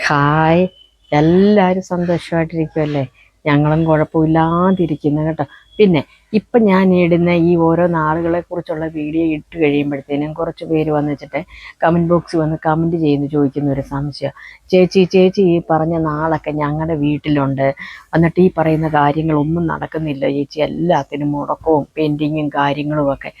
Hi. എല്ലാവരും സന്തോഷമായിട്ടിരിക്കുമല്ലേ ഞങ്ങളും കുഴപ്പമില്ലാതിരിക്കുന്നു കേട്ടോ. പിന്നെ ഇപ്പം ഞാൻ ഇടുന്ന ഈ ഓരോ നാളുകളെ കുറിച്ചുള്ള വീഡിയോ ഇട്ട് കഴിയുമ്പോഴത്തേനും കുറച്ച് പേര് വന്ന് വെച്ചിട്ട് കമന്റ് ബോക്സിൽ വന്ന് കമന്റ് ചെയ്യുന്നു ചോദിക്കുന്ന ഒരു സംശയം. ചേച്ചി ചേച്ചി ഈ പറഞ്ഞ നാളൊക്കെ ഞങ്ങളുടെ വീട്ടിലുണ്ട്. എന്നിട്ട് ഈ പറയുന്ന കാര്യങ്ങളൊന്നും നടക്കുന്നില്ല ചേച്ചി. എല്ലാത്തിനും മുടക്കവും പെൻഡിങ്ങും കാര്യങ്ങളും ഒക്കെ.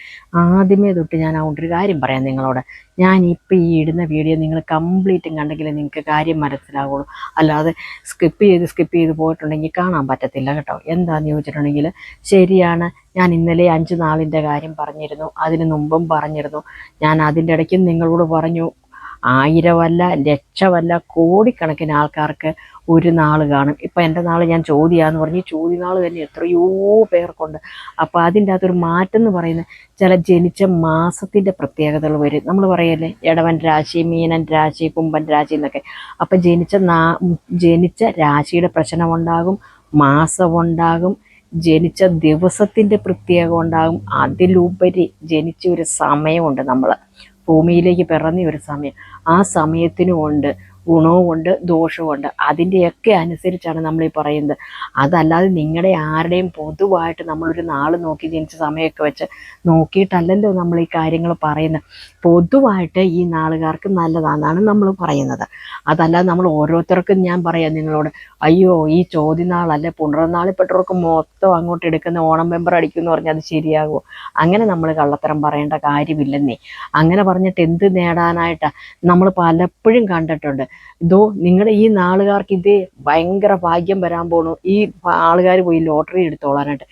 ആദ്യമേ തൊട്ട് ഞാൻ അതുകൊണ്ട് ഒരു കാര്യം പറയാം നിങ്ങളോട്. ഞാൻ ഇപ്പോൾ ഈ ഇടുന്ന വീഡിയോ നിങ്ങൾ കംപ്ലീറ്റും കണ്ടെങ്കിൽ നിങ്ങൾക്ക് കാര്യം മനസ്സിലാവുള്ളൂ. അല്ലാതെ സ്കിപ്പ് ചെയ്ത് സ്കിപ്പ് ചെയ്ത് പോയിട്ടുണ്ടെങ്കിൽ കാണാൻ പറ്റത്തില്ല കേട്ടോ. എന്താണെന്ന് ചോദിച്ചിട്ടുണ്ടെങ്കിൽ ശരിയാണ്. ഞാൻ ഇന്നലെ അഞ്ച് നാളിന്റെ കാര്യം പറഞ്ഞിരുന്നു. അതിന് മുമ്പും പറഞ്ഞിരുന്നു. ഞാൻ അതിന്റെ ഇടയ്ക്ക് നിങ്ങളോട് പറഞ്ഞു ആയിരമല്ല ലക്ഷമല്ല കോടിക്കണക്കിന് ആൾക്കാർക്ക് ഒരു നാൾ കാണും. ഇപ്പം എന്റെ നാൾ ഞാൻ ചോദ്യമാന്ന് പറഞ്ഞ് ചോദ്യ നാൾ തന്നെ എത്രയോ പേർക്കുണ്ട്. അപ്പോൾ അതിന്റെ അകത്തൊരു മാറ്റം എന്ന് പറയുന്നത് ചില ജനിച്ച മാസത്തിന്റെ പ്രത്യേകതകൾ വരും. നമ്മൾ പറയല്ലേ ഇടവൻ രാശി മീനൻ രാശി കുംഭൻ രാശി എന്നൊക്കെ. അപ്പം ജനിച്ച ജനിച്ച രാശിയുടെ പ്രശ്നമുണ്ടാകും മാസമുണ്ടാകും ജനിച്ച ദിവസത്തിന്റെ പ്രത്യേകം ഉണ്ടാകും അതിലുപരി ജനിച്ച ഒരു സമയമുണ്ട് നമ്മൾ ഭൂമിയിലേക്ക് പിറന്ന ഒരു സമയം. ആ സമയത്തിനുമുണ്ട് ഗുണവുമുണ്ട് ദോഷവുമുണ്ട് അതിന്റെയൊക്കെ അനുസരിച്ചാണ് നമ്മൾ ഈ പറയുന്നത്. അതല്ലാതെ നിങ്ങളുടെ ആരുടെയും പൊതുവായിട്ട് നമ്മളൊരു നാൾ നോക്കി ജനിച്ച സമയമൊക്കെ വെച്ച് നോക്കിയിട്ടല്ലല്ലോ നമ്മൾ ഈ കാര്യങ്ങൾ പറയുന്നത്. പൊതുവായിട്ട് ഈ നാളുകാർക്ക് നല്ലതാണെന്നാണ് നമ്മൾ പറയുന്നത്. അതല്ലാതെ നമ്മൾ ഓരോരുത്തർക്കും ഞാൻ പറയാം നിങ്ങളോട് അയ്യോ ഈ ചോദ്യനാളല്ല? പുണർനാളിൽപ്പെട്ടവർക്ക് മൊത്തം അങ്ങോട്ട് എടുക്കുന്ന ഓണം മെമ്പർ അടിക്കും എന്ന് പറഞ്ഞാൽ അത് ശരിയാകുമോ അങ്ങനെ നമ്മൾ കള്ളത്തരം പറയേണ്ട കാര്യമില്ലെന്നേ. അങ്ങനെ പറഞ്ഞിട്ട് എന്ത് നേടാനായിട്ടാണ് നമ്മൾ പലപ്പോഴും കണ്ടിട്ടുണ്ട്. ഇതോ നിങ്ങളുടെ ഈ നാളുകാർക്ക് ഇത് ഭയങ്കര ഭാഗ്യം വരാൻ പോണു. ഈ ആൾക്കാർ പോയി ലോട്ടറി എടുത്തോളാനായിട്ട്.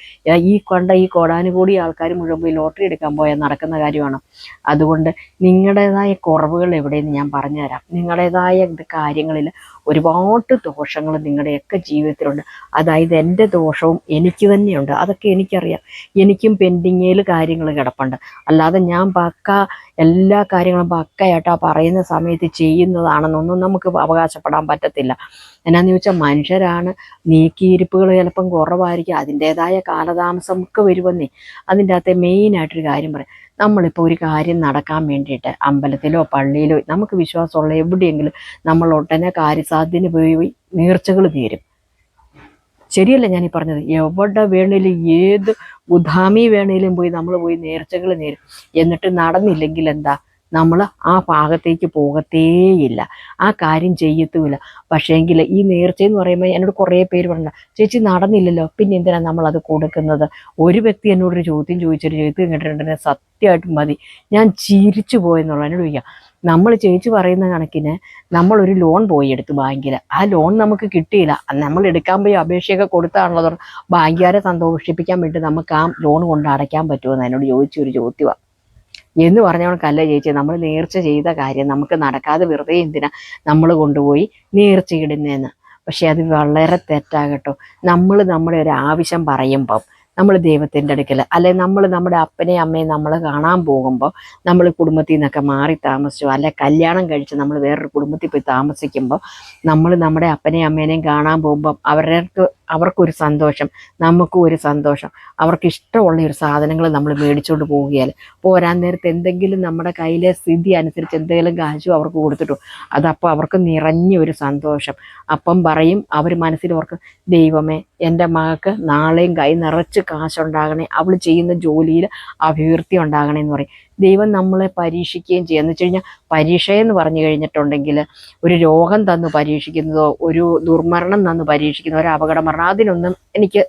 ഈ കണ്ട ഈ കോടാനുകൂടി ആൾക്കാർ മുഴുവൻ പോയി ലോട്ടറി എടുക്കാൻ പോയാൽ നടക്കുന്ന കാര്യമാണ്? അതുകൊണ്ട് നിങ്ങളുടേതായ കുറവുകൾ എവിടെയെന്ന് ഞാൻ പറഞ്ഞുതരാം. നിങ്ങളുടേതായ കാര്യങ്ങളിൽ ഒരുപാട് ദോഷങ്ങൾ നിങ്ങളുടെയൊക്കെ ജീവിതത്തിലുണ്ട്. അതായത് എന്റെ ദോഷവും എനിക്ക് തന്നെയുണ്ട്. അതൊക്കെ എനിക്കറിയാം. എനിക്കും പെൻഡിങ്ങിൽ കാര്യങ്ങൾ കിടപ്പുണ്ട്. അല്ലാതെ ഞാൻ പക്ക എല്ലാ കാര്യങ്ങളും പക്കയായിട്ട് പറയുന്ന സമയത്ത് ചെയ്യുന്നതാണെന്നൊന്നും നമുക്ക് അവകാശപ്പെടാൻ പറ്റത്തില്ല. എന്നാന്ന് ചോദിച്ചാൽ മനുഷ്യരാണ്. നീക്കിയിരിപ്പുകൾ ചിലപ്പം കുറവായിരിക്കും. അതിന്റെതായ കാലതാമസം ഒക്കെ വരുമെന്നേ. അതിന്റെ അകത്തെ മെയിനായിട്ടൊരു കാര്യം പറയാം. നമ്മളിപ്പോൾ ഒരു കാര്യം നടക്കാൻ വേണ്ടിയിട്ട് അമ്പലത്തിലോ പള്ളിയിലോ നമുക്ക് വിശ്വാസമുള്ള എവിടെയെങ്കിലും നമ്മൾ ഉടനെ കാര്യസാധ്യന് പോയി നേർച്ചകൾ തീരും. ശരിയല്ല ഞാൻ ഈ പറഞ്ഞത്? എവിടെ വേണേലും ഏത് ഉദാമി വേണേലും പോയി നമ്മൾ പോയി നേർച്ചകൾ നേരും. എന്നിട്ട് നടന്നില്ലെങ്കിൽ എന്താ? നമ്മൾ ആ ഭാഗത്തേക്ക് പോകത്തേയില്ല. ആ കാര്യം ചെയ്യത്തുമില്ല. പക്ഷേങ്കിൽ ഈ നേർച്ച എന്ന് പറയുമ്പോൾ എന്നോട് കുറേ പേര് പറഞ്ഞില്ല ചേച്ചി നടന്നില്ലല്ലോ പിന്നെ എന്തിനാണ് നമ്മളത് കൊടുക്കുന്നത്? ഒരു വ്യക്തി എന്നോടൊരു ചോദ്യം ചോദിച്ചൊരു ചോദ്യം കേട്ടിട്ടുണ്ടെങ്കിൽ സത്യമായിട്ടും മതി. ഞാൻ ചിരിച്ചു പോയെന്നുള്ള എന്നോട് ചോദിക്കാം. നമ്മൾ ചേച്ചി പറയുന്ന കണക്കിന് നമ്മളൊരു ലോൺ പോയി എടുത്തു ബാങ്കിൽ ആ ലോൺ നമുക്ക് കിട്ടിയില്ല. നമ്മൾ എടുക്കാൻ പോയി അപേക്ഷയൊക്കെ കൊടുത്താണല്ലോ. ബാങ്കുകാരെ സന്തോഷിപ്പിക്കാൻ വേണ്ടി നമുക്ക് ആ ലോൺ കൊണ്ട് അടയ്ക്കാൻ പറ്റുമെന്ന് എന്നോട് ചോദിച്ചൊരു ചോദ്യമാണ് എന്ന് പറഞ്ഞവൾക്കല്ല ചേച്ചി നമ്മൾ നേർച്ച ചെയ്ത കാര്യം നമുക്ക് നടക്കാതെ വെറുതെ എന്തിനാ നമ്മൾ കൊണ്ടുപോയി നേർച്ചയിടുന്നതെന്ന് പക്ഷെ അത് വളരെ തെറ്റാകട്ടോ. നമ്മൾ നമ്മുടെ ഒരു ആവശ്യം പറയുമ്പം നമ്മൾ ദൈവത്തിന്റെ അടുക്കൽ അല്ലെ നമ്മൾ നമ്മുടെ അപ്പനെ അമ്മയും നമ്മൾ കാണാൻ പോകുമ്പോൾ നമ്മൾ കുടുംബത്തിൽ നിന്നൊക്കെ മാറി താമസിച്ചു അല്ലെ കല്യാണം കഴിച്ച് നമ്മൾ വേറൊരു കുടുംബത്തിൽ പോയി താമസിക്കുമ്പോൾ നമ്മൾ നമ്മുടെ അപ്പനെയും അമ്മേനെയും കാണാൻ പോകുമ്പം അവർക്ക് അവർക്കൊരു സന്തോഷം നമുക്കും ഒരു സന്തോഷം. അവർക്ക് ഇഷ്ടമുള്ള ഒരു സാധനങ്ങൾ നമ്മൾ മേടിച്ചുകൊണ്ട് പോവുകയാൽ പോരാൻ നേരത്ത് എന്തെങ്കിലും നമ്മുടെ കയ്യിലെ സ്ഥിതി അനുസരിച്ച് എന്തെങ്കിലും കാശും അവർക്ക് കൊടുത്തിട്ടു അതപ്പോൾ അവർക്ക് നിറഞ്ഞ ഒരു സന്തോഷം. അപ്പം പറയും അവർ മനസ്സിൽ അവർക്ക് ദൈവമേ എന്റെ മകൾക്ക് നാളെയും കൈ നിറച്ച് കാശുണ്ടാകണേ അവൾ ചെയ്യുന്ന ജോലിയിൽ അഭിവൃദ്ധി ഉണ്ടാകണേ എന്ന് പറയും. ദൈവം നമ്മളെ പരീക്ഷിക്കുകയും ചെയ്യുക എന്ന് വെച്ച് കഴിഞ്ഞാൽ പരീക്ഷയെന്ന് പറഞ്ഞു കഴിഞ്ഞിട്ടുണ്ടെങ്കിൽ ഒരു രോഗം തന്നു പരീക്ഷിക്കുന്നതോ ഒരു ദുർമരണം തന്നു പരീക്ഷിക്കുന്നതോ ഒരു അപകട മരണം അതിനൊന്നും എനിക്ക്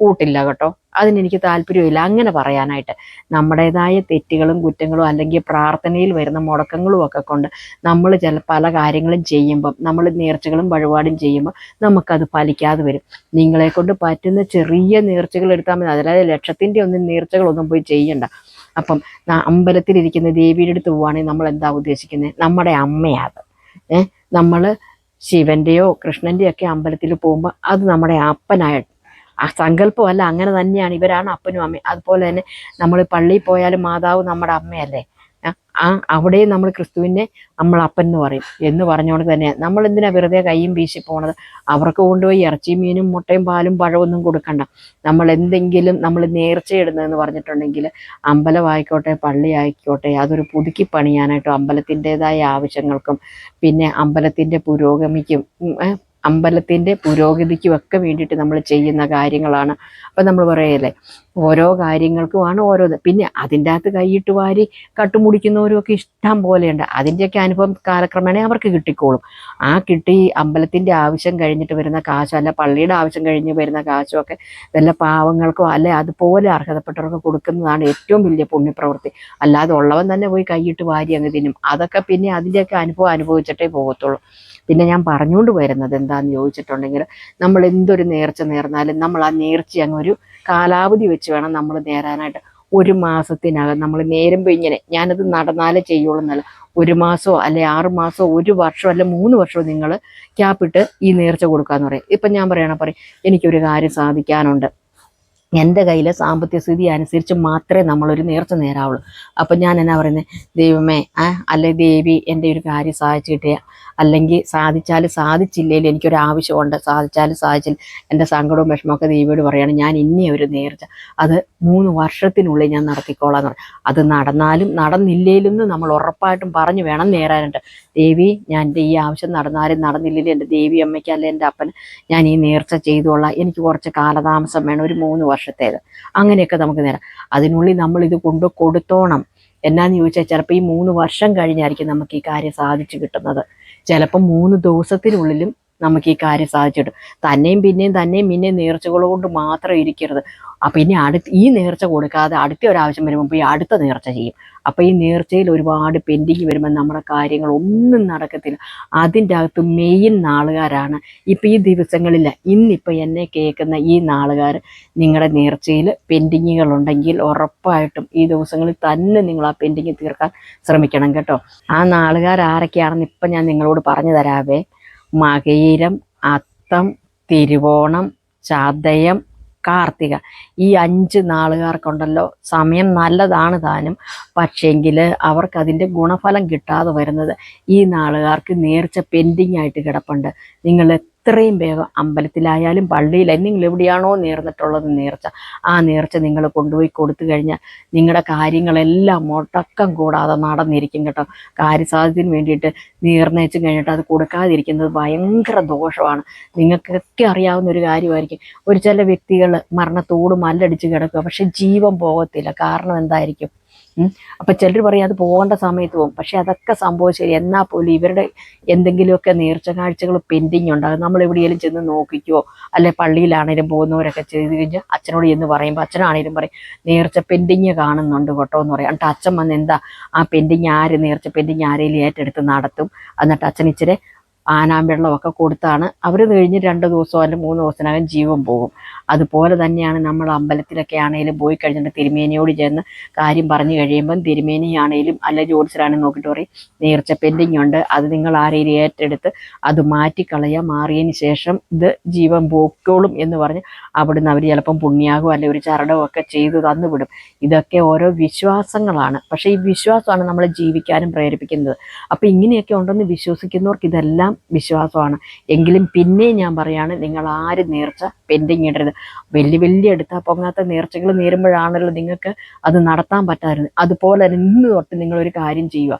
കൂട്ടില്ല കേട്ടോ. അതിനെനിക്ക് താല്പര്യമില്ല അങ്ങനെ പറയാനായിട്ട് നമ്മുടേതായ തെറ്റുകളും കുറ്റങ്ങളും അല്ലെങ്കിൽ പ്രാർത്ഥനയിൽ വരുന്ന മുടക്കങ്ങളും ഒക്കെ കൊണ്ട് നമ്മൾ ചില പല കാര്യങ്ങളും ചെയ്യുമ്പം നമ്മൾ നേർച്ചകളും വഴിപാടും ചെയ്യുമ്പോൾ നമുക്കത് ഫലിക്കാതെ വരും. നിങ്ങളെ കൊണ്ട് പറ്റുന്ന ചെറിയ നേർച്ചകൾ എടുത്താൽ മതി. അതായത് ലക്ഷത്തിന്റെ ഒന്നും നേർച്ചകളൊന്നും പോയി ചെയ്യണ്ട. അപ്പം അമ്പലത്തിലിരിക്കുന്ന ദേവിയുടെ അടുത്ത് പോവുകയാണെങ്കിൽ നമ്മൾ എന്താ ഉദ്ദേശിക്കുന്നത് നമ്മുടെ അമ്മയാത് ഏഹ് നമ്മൾ ശിവന്റെയോ കൃഷ്ണന്റെയോ ഒക്കെ അമ്പലത്തിൽ പോകുമ്പോൾ അത് നമ്മുടെ അപ്പനായ ആ സങ്കല്പമല്ല അങ്ങനെ തന്നെയാണ്. ഇവരാണ് അപ്പനും അമ്മയും. അതുപോലെ തന്നെ നമ്മൾ പള്ളിയിൽ പോയാലും മാതാവ് നമ്മുടെ അമ്മയല്ലേ? ആ, അവിടെയും അവിടെ നമ്മൾ ക്രിസ്തുവിനെ നമ്മൾ അപ്പൻ എന്ന് പറയും. എന്ന് പറഞ്ഞുകൊണ്ട് തന്നെ നമ്മൾ എന്തിനാ വെറുതെ കൈയും വീശി പോണത്? അവർക്ക് കൊണ്ടുപോയി ഇറച്ചി മീനും മുട്ടയും പാലും പഴമൊന്നും കൊടുക്കണ്ട. നമ്മൾ എന്തെങ്കിലും നമ്മൾ നേർച്ചയിടുന്നതെന്ന് പറഞ്ഞിട്ടുണ്ടെങ്കിൽ അമ്പലമായിക്കോട്ടെ പള്ളി ആയിക്കോട്ടെ അതൊരു പുതുക്കി പണിയാനായിട്ടും അമ്പലത്തിന്റെതായ ആവശ്യങ്ങൾക്കും പിന്നെ അമ്പലത്തിന്റെ പുരോഗമിക്കും അമ്പലത്തിന്റെ പുരോഗതിക്കും ഒക്കെ വേണ്ടിയിട്ട് നമ്മൾ ചെയ്യുന്ന കാര്യങ്ങളാണ്. അപ്പം നമ്മൾ പറയല്ലേ ഓരോ കാര്യങ്ങൾക്കുമാണ് ഓരോന്ന്. പിന്നെ അതിന്റെ അകത്ത് കൈയിട്ട് വാരി കട്ടുമുടിക്കുന്നവരും ഒക്കെ ഇഷ്ടം പോലെയുണ്ട്. അതിന്റെയൊക്കെ അനുഭവം കാലക്രമേണ അവർക്ക് കിട്ടിക്കോളും. ആ കിട്ടി അമ്പലത്തിന്റെ ആവശ്യം കഴിഞ്ഞിട്ട് വരുന്ന കാശോ അല്ല പള്ളിയുടെ ആവശ്യം കഴിഞ്ഞ് വരുന്ന കാശോ ഒക്കെ വല്ല പാവങ്ങൾക്കോ അല്ലെ അതുപോലെ അർഹതപ്പെട്ടവർക്ക് കൊടുക്കുന്നതാണ് ഏറ്റവും വലിയ പുണ്യപ്രവൃത്തി. അല്ലാതെ ഉള്ളവൻ തന്നെ പോയി കൈയിട്ട് വാരി അങ്ങ് തിന്നും. അതൊക്കെ പിന്നെ അതിന്റെയൊക്കെ അനുഭവം അനുഭവിച്ചിട്ടേ പോകത്തുള്ളൂ. പിന്നെ ഞാൻ പറഞ്ഞുകൊണ്ട് വരുന്നത് എന്താണെന്ന് ചോദിച്ചിട്ടുണ്ടെങ്കിൽ നമ്മൾ എന്തൊരു നേർച്ച നേർന്നാലും നമ്മൾ ആ നേർച്ച അങ്ങ് ഒരു കാലാവധി വെച്ച് വേണം നമ്മൾ നേരാനായിട്ട്. ഒരു മാസത്തിനകം നമ്മൾ നേരുമ്പോൾ ഇങ്ങനെ ഞാനത് നടന്നാലേ ചെയ്യുള്ളൂ എന്നല്ല. ഒരു മാസമോ അല്ലെ ആറ് മാസമോ ഒരു വർഷമോ അല്ലെ മൂന്ന് വർഷമോ നിങ്ങൾ ക്യാപ്പിട്ട് ഈ നേർച്ച കൊടുക്കാന്ന് പറയും. ഇപ്പം ഞാൻ പറയണ പറയും എനിക്കൊരു കാര്യം സാധിക്കാനുണ്ട്. എന്റെ കയ്യിലെ സാമ്പത്തിക സ്ഥിതി അനുസരിച്ച് മാത്രമേ നമ്മളൊരു നേർച്ച നേരാവുള്ളൂ. അപ്പം ഞാൻ എന്നാ പറയുന്നത് ദൈവമേ ആ അല്ലെ ദേവി എന്റെ ഒരു കാര്യം സാധിച്ചു കിട്ടിയ അല്ലെങ്കിൽ സാധിച്ചാൽ സാധിച്ചില്ലെങ്കിൽ എനിക്കൊരു ആവശ്യമുണ്ട് സാധിച്ചാലും സാധിച്ചില്ല എന്റെ സങ്കടവും വിഷമമൊക്കെ ദേവിയോട് പറയുകയാണ് ഞാൻ ഇനി ഒരു നേർച്ച. അത് മൂന്ന് വർഷത്തിനുള്ളിൽ ഞാൻ നടത്തിക്കോളാം എന്ന് പറയും. അത് നടന്നാലും നടന്നില്ലേലും നമ്മൾ ഉറപ്പായിട്ടും പറഞ്ഞു വേണം നേരാനായിട്ട്. ദേവി ഞാൻ എന്റെ ഈ ആവശ്യം നടന്നാലും നടന്നില്ലെങ്കിൽ എന്റെ ദേവി അമ്മയ്ക്ക് എന്റെ അപ്പന് ഞാൻ ഈ നേർച്ച ചെയ്തോളാം എനിക്ക് കുറച്ച് കാലതാമസം വേണം ഒരു മൂന്ന് വർഷത്തേത്. അങ്ങനെയൊക്കെ നമുക്ക് നേരം. അതിനുള്ളിൽ നമ്മൾ ഇത് കൊണ്ട് കൊടുത്തോണം. എന്നാന്ന് ചോദിച്ചാൽ ചിലപ്പോൾ ഈ മൂന്ന് വർഷം കഴിഞ്ഞായിരിക്കും നമുക്ക് ഈ കാര്യം സാധിച്ചു കിട്ടുന്നത്. ചിലപ്പോൾ മൂന്ന് ദിവസത്തിനുള്ളിലും നമുക്ക് ഈ കാര്യം സാധിച്ചിടും തന്നെയും പിന്നെയും തന്നെയും പിന്നെയും നേർച്ചകൾ കൊണ്ട് മാത്രം ഇരിക്കരുത്. അപ്പം ഇനി അടുത്ത് ഈ നേർച്ച കൊടുക്കാതെ അടുത്ത ഒരാവശ്യം വരുമ്പോൾ ഈ അടുത്ത നേർച്ച ചെയ്യും. അപ്പം ഈ നേർച്ചയിൽ ഒരുപാട് പെൻഡിങ് വരുമ്പോൾ നമ്മുടെ കാര്യങ്ങൾ ഒന്നും നടക്കത്തില്ല. അതിന്റെ അകത്ത് മെയിൻ നാളുകാരാണ്. ഇപ്പം ഈ ദിവസങ്ങളിൽ ഇന്നിപ്പോൾ എന്നെ കേൾക്കുന്ന ഈ നാളുകാർ നിങ്ങളുടെ നേർച്ചയിൽ പെൻഡിങ്ങുകൾ ഉണ്ടെങ്കിൽ ഉറപ്പായിട്ടും ഈ ദിവസങ്ങളിൽ തന്നെ നിങ്ങൾ ആ പെൻഡിങ് തീർക്കാൻ ശ്രമിക്കണം കേട്ടോ. ആ നാളുകാർ ആരൊക്കെയാണെന്ന് ഇപ്പം ഞാൻ നിങ്ങളോട് പറഞ്ഞു തരാവേ. മകയിരം അത്തം തിരുവോണം ചതയം കാർത്തിക. ഈ അഞ്ച് നാളുകാർക്കുണ്ടല്ലോ സമയം നല്ലതാണ് താനും. പക്ഷേങ്കിൽ അവർക്ക് അതിന്റെ ഗുണഫലം കിട്ടാതെ വരുന്നത് ഈ നാളുകാർക്ക് നേർച്ച പെൻഡിങ് ആയിട്ട് കിടപ്പുണ്ട്. നിങ്ങൾ എത്രയും വേഗം അമ്പലത്തിലായാലും പള്ളിയിലായാലും നിങ്ങൾ എവിടെയാണോ നേർന്നിട്ടുള്ളത് നേർച്ച ആ നേർച്ച നിങ്ങൾ കൊണ്ടുപോയി കൊടുത്തു കഴിഞ്ഞാൽ നിങ്ങളുടെ കാര്യങ്ങളെല്ലാം മുടക്കം കൂടാതെ നടന്നിരിക്കും കേട്ടോ. കാര്യസാധ്യത്തിന് വേണ്ടിയിട്ട് നീർന്നേച്ചും കഴിഞ്ഞിട്ട് അത് കൊടുക്കാതിരിക്കുന്നത് ഭയങ്കര ദോഷമാണ്. നിങ്ങൾക്കൊക്കെ അറിയാവുന്ന ഒരു കാര്യമായിരിക്കും. ഒരു ചില വ്യക്തികൾ മരണത്തോട് മല്ലടിച്ച് കിടക്കുക പക്ഷെ ജീവൻ പോകത്തില്ല. കാരണം എന്തായിരിക്കും. അപ്പൊ ചിലർ പറയും അത് പോകേണ്ട സമയത്ത് പോകും. പക്ഷെ അതൊക്കെ സംഭവിച്ചില്ല എന്നാൽ പോലും ഇവരുടെ എന്തെങ്കിലുമൊക്കെ നേർച്ച കാഴ്ചകൾ പെൻഡിങ് ഉണ്ടാകും. നമ്മൾ എവിടെയെങ്കിലും ചെന്ന് നോക്കിക്കോ അല്ലെ പള്ളിയിലാണേലും പോകുന്നവരൊക്കെ ചെയ്ത് കഴിഞ്ഞാൽ അച്ഛനോട് ചെന്ന് പറയുമ്പോൾ അച്ഛനാണേലും പറയും നേർച്ച പെൻഡിങ് കാണുന്നുണ്ട് കേട്ടോ എന്ന് പറയും. എന്നിട്ട് അച്ഛൻ വന്ന് എന്താ ആ പെൻഡിങ് ആര് നേർച്ച പെൻഡിങ് ആരെങ്കിലും ഏറ്റെടുത്ത് നടത്തും. എന്നിട്ട് അച്ഛൻ ഇച്ചിരി ആനാം വെള്ളമൊക്കെ കൊടുത്താണ്. അവർ കഴിഞ്ഞ് രണ്ട് ദിവസമോ അല്ലെങ്കിൽ മൂന്ന് ദിവസത്തിനകം ജീവൻ പോകും. അതുപോലെ തന്നെയാണ് നമ്മൾ അമ്പലത്തിലൊക്കെ ആണെങ്കിലും പോയി കഴിഞ്ഞിട്ട് തിരുമേനിയോട് ചെന്ന് കാര്യം പറഞ്ഞു കഴിയുമ്പം തിരുമേനിയാണേലും അല്ല ജോത്സരാണെങ്കിലും നോക്കിയിട്ട് പറയും നേർച്ച പെൻഡിങ് ഉണ്ട്. അത് നിങ്ങൾ ആരെയും ഏറ്റെടുത്ത് അത് മാറ്റിക്കളയുക. മാറിയതിന് ശേഷം ഇത് ജീവൻ പോക്കോളും എന്ന് പറഞ്ഞ് അവിടുന്ന് അവർ ചിലപ്പം പുണ്യാകും അല്ലെ ഒരു ചരടവും ഒക്കെ ചെയ്ത് തന്നു വിടും. ഇതൊക്കെ ഓരോ വിശ്വാസങ്ങളാണ്. പക്ഷേ ഈ വിശ്വാസമാണ് നമ്മളെ ജീവിക്കാനും പ്രേരിപ്പിക്കുന്നത്. അപ്പം ഇങ്ങനെയൊക്കെ ഉണ്ടെന്ന് വിശ്വസിക്കുന്നവർക്ക് ഇതെല്ലാം വിശ്വാസമാണ്. എങ്കിലും പിന്നെയും ഞാൻ പറയാണ് നിങ്ങൾ ആരും നേർച്ച പെൻഡിങ് ഇടരുത് വലിയ വലിയ എടുത്താൽ പൊങ്ങാത്ത നേർച്ചകൾ നേരുമ്പോഴാണല്ലോ നിങ്ങൾക്ക് അത് നടത്താൻ പറ്റാറുണ്ട് അതുപോലെ തന്നെ ഇന്ന് തൊട്ട് നിങ്ങളൊരു കാര്യം ചെയ്യുക.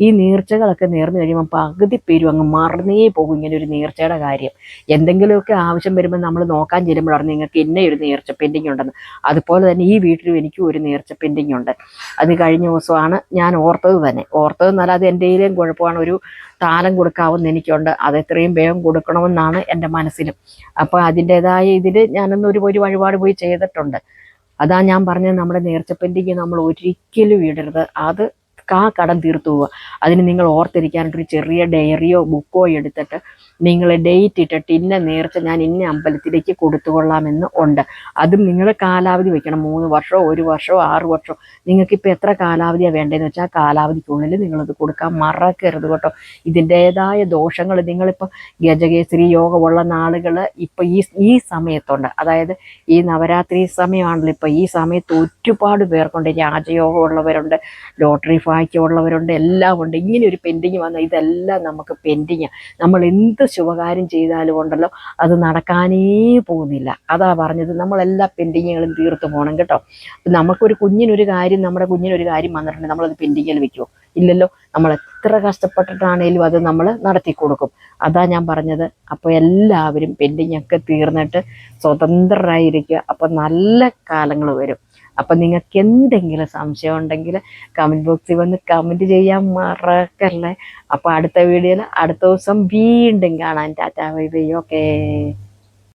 ഈ നീർച്ചകളൊക്കെ നേർന്നു കഴിയുമ്പോൾ പകുതി പേരും അങ്ങ് മറന്നേ പോകും ഇങ്ങനെ ഒരു നേർച്ചയുടെ കാര്യം. എന്തെങ്കിലുമൊക്കെ ആവശ്യം വരുമ്പോൾ നമ്മൾ നോക്കാൻ ചെല്ലുമ്പോഴാണ് നിങ്ങൾക്ക് ഇന്ന ഒരു നീർച്ച പെൻഡിങ് ഉണ്ടെന്ന്. അതുപോലെ തന്നെ ഈ വീട്ടിലും എനിക്കും ഒരു നീർച്ച പെൻഡിങ് ഉണ്ട്. അത് കഴിഞ്ഞ ദിവസമാണ് ഞാൻ ഓർത്തത് തന്നെ. ഓർത്തത് എന്നല്ലാതെ എന്റെയിലും കുഴപ്പമാണ് ഒരു താലം കൊടുക്കാവുന്ന എനിക്കുണ്ട്. അത് എത്രയും വേഗം കൊടുക്കണമെന്നാണ് എന്റെ മനസ്സിലും. അപ്പോൾ അതിന്റെതായ ഇതിൽ ഞാനൊന്ന് ഒരു ഒരു വഴിപാട് പോയി ചെയ്തിട്ടുണ്ട്. അതാ ഞാൻ പറഞ്ഞത് നമ്മുടെ നേർച്ചപ്പെൻഡിങ് നമ്മൾ ഒരിക്കലും ഇടരുത്. അത് ആ കടം തീർത്തു പോവുക. അതിന് നിങ്ങൾ ഓർത്തിരിക്കാനായിട്ടൊരു ചെറിയ ഡയറിയോ ബുക്കോ എടുത്തിട്ട് നിങ്ങൾ ഡേറ്റ് ഇട്ടിട്ട് ഇന്ന നേർച്ച ഞാൻ ഇന്ന അമ്പലത്തിലേക്ക് കൊടുത്തുകൊള്ളാമെന്ന് ഉണ്ട്. അതും നിങ്ങൾ കാലാവധി വയ്ക്കണം മൂന്ന് വർഷമോ ഒരു വർഷമോ ആറ് വർഷമോ നിങ്ങൾക്കിപ്പോൾ എത്ര കാലാവധിയാണ് വേണ്ടതെന്ന് വെച്ചാൽ ആ കാലാവധിക്കുള്ളിൽ നിങ്ങളത് കൊടുക്കാൻ മറക്കരുത് കേട്ടോ. ഇതിന്റേതായ ദോഷങ്ങൾ നിങ്ങളിപ്പോൾ ഗജകേസരി യോഗമുള്ള നാളുകൾ ഇപ്പോൾ ഈ ഈ സമയത്തുണ്ട്. അതായത് ഈ നവരാത്രി സമയമാണല്ലോ ഇപ്പോൾ ഈ സമയത്ത് ഒരുപാട് പേർക്കുണ്ട്. രാജയോഗമുള്ളവരുണ്ട്. ലോട്ടറി ഭാഗ്യമുള്ളവരുണ്ട് എല്ലാം ഉണ്ട്. ഇങ്ങനെ ഒരു പെൻഡിങ് വന്നാൽ ഇതെല്ലാം നമുക്ക് പെൻഡിങ്ങാണ് നമ്മൾ എന്ത് ശുഭകാര്യം ചെയ്താലും ഉണ്ടല്ലോ അത് നടക്കാനേ പോകുന്നില്ല. അതാ പറഞ്ഞത് നമ്മളെല്ലാ പെൻഡിങ്ങുകളും തീർത്ത് പോകണം കേട്ടോ. നമുക്കൊരു കുഞ്ഞിനൊരു കാര്യം നമ്മുടെ കുഞ്ഞിനൊരു കാര്യം വന്നിട്ടുണ്ടെങ്കിൽ നമ്മളത് പെൻഡിങ്ങിൽ വെക്കുമോ ഇല്ലല്ലോ. നമ്മൾ എത്ര കഷ്ടപ്പെട്ടിട്ടാണേലും അത് നമ്മൾ നടത്തി കൊടുക്കും. അതാ ഞാൻ പറഞ്ഞത്. അപ്പോൾ എല്ലാവരും പെൻഡിങ് ഒക്കെ തീർന്നിട്ട് സ്വതന്ത്രരായിരിക്കുക. അപ്പോൾ നല്ല കാലങ്ങൾ വരും. അപ്പം നിങ്ങൾക്ക് എന്തെങ്കിലും സംശയം ഉണ്ടെങ്കിൽ കമന്റ് ബോക്സിൽ വന്ന് കമന്റ് ചെയ്യാൻ മറക്കല്ലേ. അപ്പോൾ അടുത്ത വീഡിയോയിൽ അടുത്ത ദിവസം വീണ്ടും കാണാൻ ടാറ്റാ ബൈ ബൈ. ഓക്കേ